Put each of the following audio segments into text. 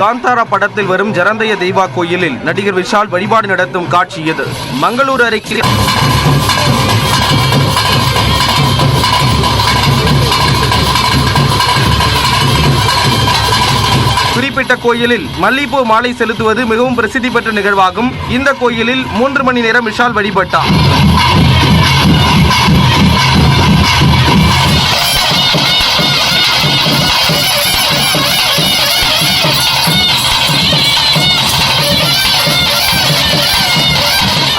காந்தாரா படத்தில் வரும் ஜரந்தய தெய்வா கோயிலில் நடிகர் விஷால் வழிபாடு நடத்தும் காட்சி இது. மங்களூரு அருகே குறிப்பிட்ட கோயிலில் மல்லிப்பூ மாலை செலுத்துவது மிகவும் பிரசித்தி பெற்ற நிகழ்வாகும். இந்த கோயிலில் மூன்று மணி நேரம் விஷால் வழிபட்டார்.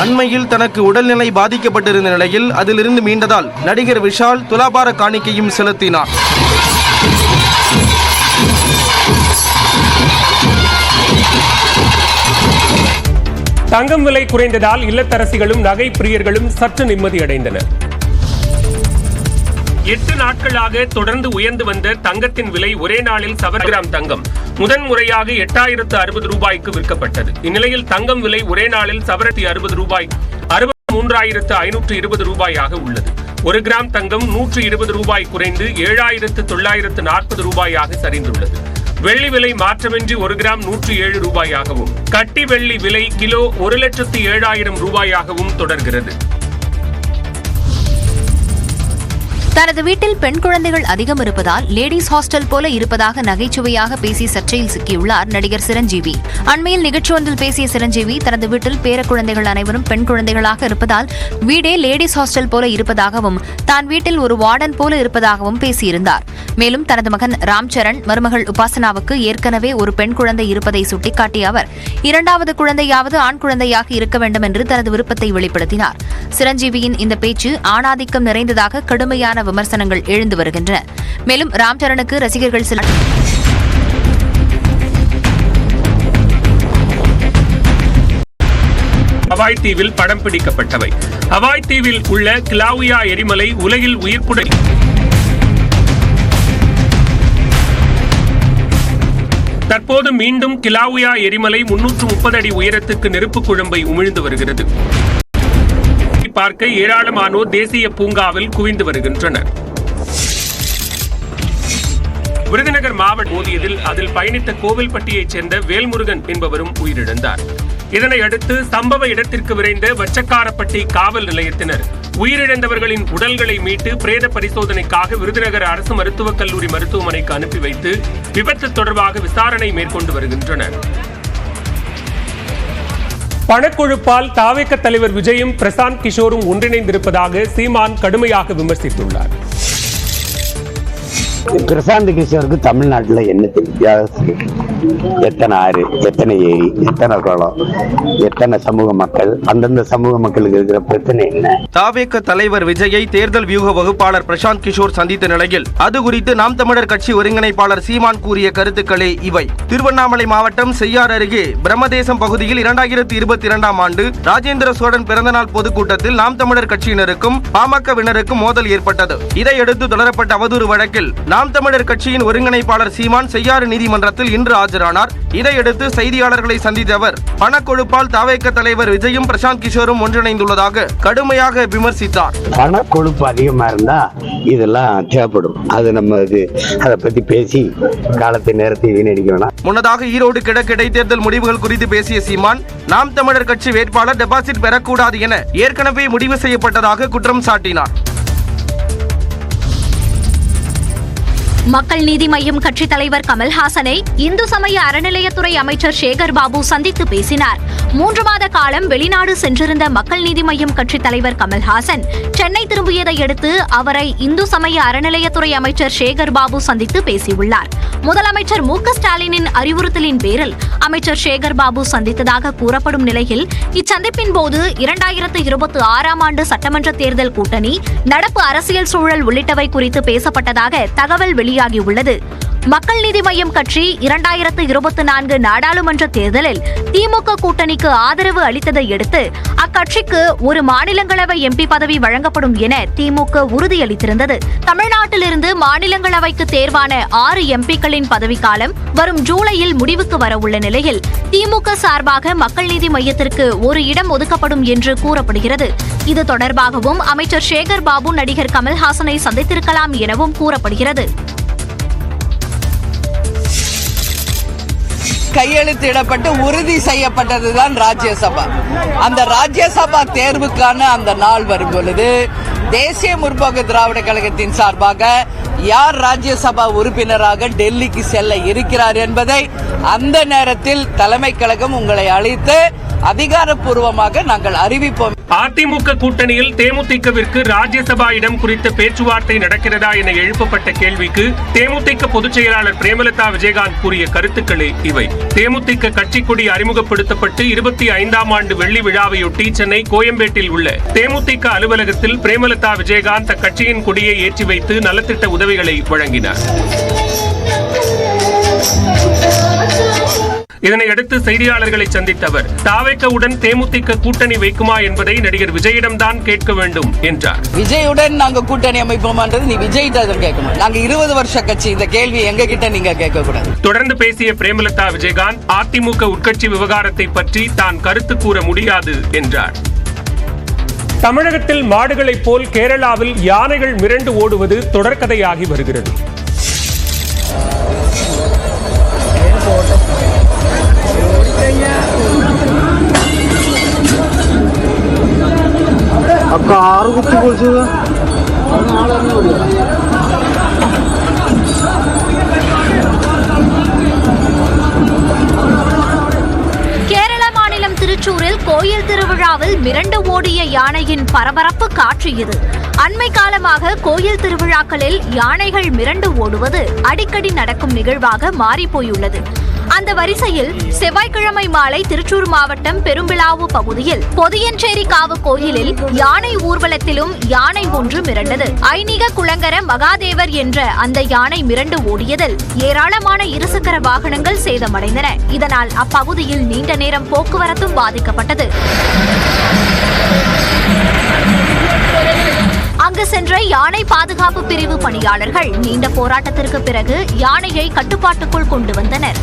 அண்மையில் தனக்கு உடல்நிலை பாதிக்கப்பட்டிருந்த நிலையில் அதிலிருந்து மீண்டதால் நடிகர் விஷால் துலாபார காணிக்கையும் செலுத்தினார். தங்கம் விலை குறைந்ததால் இல்லத்தரசிகளும் நகை பிரியர்களும் சற்று நிம்மதியடைந்தனர். எட்டு நாட்களாக தொடர்ந்து உயர்ந்து வந்த தங்கத்தின் விலை ஒரே நாளில் சவர கிராம் தங்கம். முதன்முறையாக எட்டாயிரத்து அறுபது ரூபாய்க்கு விற்கப்பட்டது. இந்நிலையில் தங்கம் விலை ஒரே நாளில் சவரத்தி அறுபது ரூபாய் அறுபத்தி மூன்றாயிரத்து ஐநூற்று இருபது ரூபாயாக உள்ளது. ஒரு கிராம் தங்கம் நூற்று இருபது ரூபாய் குறைந்து ஏழாயிரத்து தொள்ளாயிரத்து நாற்பது ரூபாயாக சரிந்துள்ளது. வெள்ளி விலை மாற்றமின்றி ஒரு கிராம் நூற்றி ஏழு ரூபாயாகவும் கட்டி வெள்ளி விலை கிலோ ஒரு லட்சத்து ஏழாயிரம் ரூபாயாகவும் தொடர்கிறது. தனது வீட்டில் பெண் குழந்தைகள் அதிகம் இருப்பதால் லேடிஸ் ஹாஸ்டல் போல இருப்பதாக நகைச்சுவையாக பேசி சர்ச்சையில் சிக்கியுள்ளார் நடிகர் சிரஞ்சீவி. அண்மையில் நிகழ்ச்சி ஒன்றில் பேசிய சிரஞ்சீவி தனது வீட்டில் பேர குழந்தைகள் அனைவரும் பெண் குழந்தைகளாக இருப்பதால் வீடே லேடிஸ் ஹாஸ்டல் போல இருப்பதாகவும் தான் வீட்டில் ஒரு வார்டன் போல இருப்பதாகவும் பேசியிருந்தார். மேலும் தனது மகன் ராம்சரண் மருமகள் உபாசனாவுக்கு ஏற்கனவே ஒரு பெண் குழந்தை இருப்பதை சுட்டிக்காட்டிய அவர் இரண்டாவது குழந்தையாவது ஆண் குழந்தையாக இருக்க வேண்டும் என்று தனது விருப்பத்தை வெளிப்படுத்தினார். சிரஞ்சீவியின் இந்த பேச்சு ஆணாதிக்கம் நிறைந்ததாக கடுமையான விமர்சனங்கள் எழுந்து வருகின்றன. மேலும் ராம்சரணுக்கு ரசிகர்கள் சில ஹவாய் தீவில் படம் பிடிக்கப்பட்டவை. ஹவாய் தீவில் உள்ள கிளாவியா எரிமலை உலகில் உயிர்ப்புடன் தற்போது மீண்டும் கிலாவுயா எரிமலை முன்னூற்று முப்பது அடி உயரத்துக்கு நெருப்பு குழம்பை உமிழ்ந்து வருகிறது. பார்க்க ஏராளமானோர் தேசிய பூங்காவில் குவிந்து வருகின்றனர். விருதுநகர் மாவட்ட மோதியதில் அதில் பயணித்த கோவில்பட்டியைச் சேர்ந்த வேல்முருகன் என்பவரும் உயிரிழந்தார். இதனையடுத்து சம்பவ இடத்திற்கு விரைந்த வச்சக்காரப்பட்டி காவல் நிலையத்தினர் உயிரிழந்தவர்களின் உடல்களை மீட்டு பிரேத பரிசோதனைக்காக விருதுநகர் அரசு மருத்துவக் கல்லூரி மருத்துவமனைக்கு அனுப்பி வைத்து விபத்து தொடர்பாக விசாரணை மேற்கொண்டு வருகின்றனர். பணக்கொழுப்பால் தாவேக்க தலைவர் விஜயும் பிரசாந்த் கிஷோரும் ஒன்றிணைந்திருப்பதாக சீமான் கடுமையாக விமர்சித்துள்ளார். பிரசாந்த் கிருஷ்ணருக்கு தமிழ்நாட்டில் என்ன வித்தியாசம். எத்தனை ஆறு எத்தனை ஏரி எத்தனை குளம் எத்தனை சமூக மக்கள் அந்தந்த சமூக மக்களுக்கு இருக்கிற பிரச்சனை என்ன? தாவேக்க தலைவர் விஜயை தேர்தல் வியூக வகுப்பாளர் பிரசாந்த் கிஷோர் சந்தித்த நிலையில் அது குறித்து நாம் தமிழர் கட்சி ஒருங்கிணைப்பாளர் சீமான் கூறிய கருத்துக்களே இவை. திருவண்ணாமலை மாவட்டம் செய்யார் அருகே பிரம்மதேசம் பகுதியில் இரண்டாயிரத்தி இருபத்தி இரண்டாம் ஆண்டு ராஜேந்திர சோழன் பிறந்தநாள் பொதுக்கூட்டத்தில் நாம் தமிழர் கட்சியினருக்கும் பாமகவினருக்கும் மோதல் ஏற்பட்டது. இதையடுத்து தொடரப்பட்ட அவதூறு வழக்கில் நாம் தமிழர் கட்சியின் ஒருங்கிணைப்பாளர் சீமான் செய்யாறு நீதிமன்றத்தில் இன்று ஆஜரானார். இதையடுத்து செய்தியாளர்களை சந்தித்த அவர் பணக்கொழுப்பால் தாவேக்க தலைவர் விஜயும் பிரசாந்த் கிஷோரும் ஒன்றிணைந்துள்ளதாக கடுமையாக விமர்சித்தார். பண கொழுப்பு அதிகமா இருந்தா இதெல்லாம் தேவைப்படும். அது நம்ம இது அதை பத்தி பேசி காலத்தை நேரத்தை வீணடிக்க வேணாம். முன்னதாக ஈரோடு கிழக்கு இடைத்தேர்தல் முடிவுகள் குறித்து பேசிய சீமான் நாம் தமிழர் கட்சி வேட்பாளர் டெபாசிட் பெறக்கூடாது என ஏற்கனவே முடிவு செய்யப்பட்டதாக குற்றம் சாட்டினார். மக்கள் நீதி மையம் கட்சித் தலைவர் கமல்ஹாசனை இந்து சமய அறநிலையத்துறை அமைச்சர் சேகர் பாபு சந்தித்து பேசினார். மூன்று மாத காலம் வெளிநாடு சென்றிருந்த மக்கள் நீதி மையம் கட்சித் தலைவர் கமல்ஹாசன் சென்னை திரும்பியதை அடுத்து அவரை இந்து சமய அறநிலையத்துறை அமைச்சர் சேகர் பாபு சந்தித்து பேசியுள்ளார். முதலமைச்சர் மு க ஸ்டாலினின் அறிவுறுத்தலின் பேரில் அமைச்சர் சேகர் பாபு சந்தித்ததாக கூறப்படும் நிலையில் இச்சந்திப்பின் போது இரண்டாயிரத்து இருபத்தி ஆறாம் ஆண்டு சட்டமன்ற தேர்தல் கூட்டணி நடப்பு அரசியல் சூழல் உள்ளிட்டவை குறித்து பேசப்பட்டதாக தகவல் வெளியாகியுள்ளது. மக்கள் நீதி மய்யம் கட்சி இரண்டாயிரத்து இருபத்தி நான்கு நாடாளுமன்ற தேர்தலில் திமுக கூட்டணிக்கு ஆதரவு அளித்ததை அடுத்து அக்கட்சிக்கு ஒரு மாநிலங்களவை எம்பி பதவி வழங்கப்படும் என திமுக உறுதியளித்திருந்தது. தமிழ்நாட்டிலிருந்து மாநிலங்களவைக்கு தேர்வான ஆறு எம்பிக்களின் பதவிக்காலம் வரும் ஜூலையில் முடிவுக்கு வரவுள்ள நிலையில் திமுக சார்பாக மக்கள் நீதி மையத்திற்கு ஒரு இடம் ஒதுக்கப்படும் என்று கூறப்படுகிறது. இது தொடர்பாகவும் அமைச்சர் சேகர் பாபு நடிகர் கமல்ஹாசனை சந்தித்திருக்கலாம் எனவும் கூறப்படுகிறது. கையெழுத்திடப்பட்டு உறுதி செய்யப்பட்டதுதான் ராஜ்யசபா. அந்த ராஜ்யசபா தேர்வுக்கான அந்த நாள் வரும் பொழுது தேசிய முற்போக்கு திராவிட கழகத்தின் சார்பாக யார் ராஜ்யசபா உறுப்பினராக டெல்லிக்கு செல்ல இருக்கிறார் என்பதை அந்த நேரத்தில் தலைமை கழகம் உங்களை அழைத்து அதிகாரப்பூர்வமாக நாங்கள் அறிவிப்போம். அதிமுக கூட்டணியில் தேமுதிகவிற்கு ராஜ்யசபா இடம் குறித்த பேச்சுவார்த்தை நடக்கிறதா என எழுப்பப்பட்ட கேள்விக்கு தேமுதிக பொதுச் செயலாளர் பிரேமலதா விஜயகாந்த் கூறிய கருத்துக்களே இவை. தேமுதிக கட்சி கொடி அறிமுகப்படுத்தப்பட்டு இருபத்தி ஐந்தாம் ஆண்டு வெள்ளி விழாவையொட்டி சென்னை கோயம்பேட்டில் உள்ள தேமுதிக அலுவலகத்தில் பிரேமலதா விஜயகாந்த் அக்கட்சியின் கொடியை ஏற்றி வைத்து நலத்திட்ட உதவிகளை வழங்கினார். இதனையடுத்து செய்தியாளர்களை சந்தித்த அவர் தாவேக்கவுடன் தேமுதிக கூட்டணி வைக்குமா என்பதை நடிகர் விஜயிடம்தான் கேட்க வேண்டும் என்றார். விஜயுடன் நாங்க கூட்டணி அமைப்போமான்றது நீ விஜய் தான் கேட்கணும். நாங்க இருபது வருஷ கட்சி இந்த கேள்வி எங்க கிட்ட நீங்க கேட்க கூடாது. தொடர்ந்து பேசிய பிரேமலதா விஜயகாந்த் அதிமுக உட்கட்சி விவகாரத்தை பற்றி தான் கருத்து கூற முடியாது என்றார். தமிழகத்தில் மாடுகளைப் போல் கேரளாவில் யானைகள் மிரண்டு ஓடுவது தொடர்கதையாகி வருகிறது. കാറ് കുത്തി പൊളിച്ചത് கேரள மாநிலம் திருச்சூரில் கோயில் திருவிழாவில் மிரண்டு ஓடிய யானையின் பரபரப்பு காட்சி இது அண்மை காலமாக கோயில் திருவிழாக்களில் யானைகள் மிரண்டு ஓடுவது அடிக்கடி நடக்கும் நிகழ்வாக மாறிப்போயுள்ளது அந்த வரிசையில் செவ்வாய்க்கிழமை மாலை திருச்சூர் மாவட்டம் பெரும்பிளாவு பகுதியில் பொதியஞ்சேரி காவு கோயிலில் யானை ஊர்வலத்திலும் யானை ஒன்று மிரண்டது. ஐனிக குளங்கர மகாதேவர் என்ற அந்த யானை மிரண்டு ஓடியதில் ஏராளமான இருசக்கர வாகனங்கள் சேதமடைந்தன. இதனால் அப்பகுதியில் நீண்ட நேரம் போக்குவரத்தும் பாதிக்கப்பட்டது. அங்கு சென்ற யானை பாதுகாப்பு பிரிவு பணியாளர்கள் நீண்ட போராட்டத்திற்கு பிறகு யானையை கட்டுப்பாட்டுக்குள் கொண்டு வந்தனர்.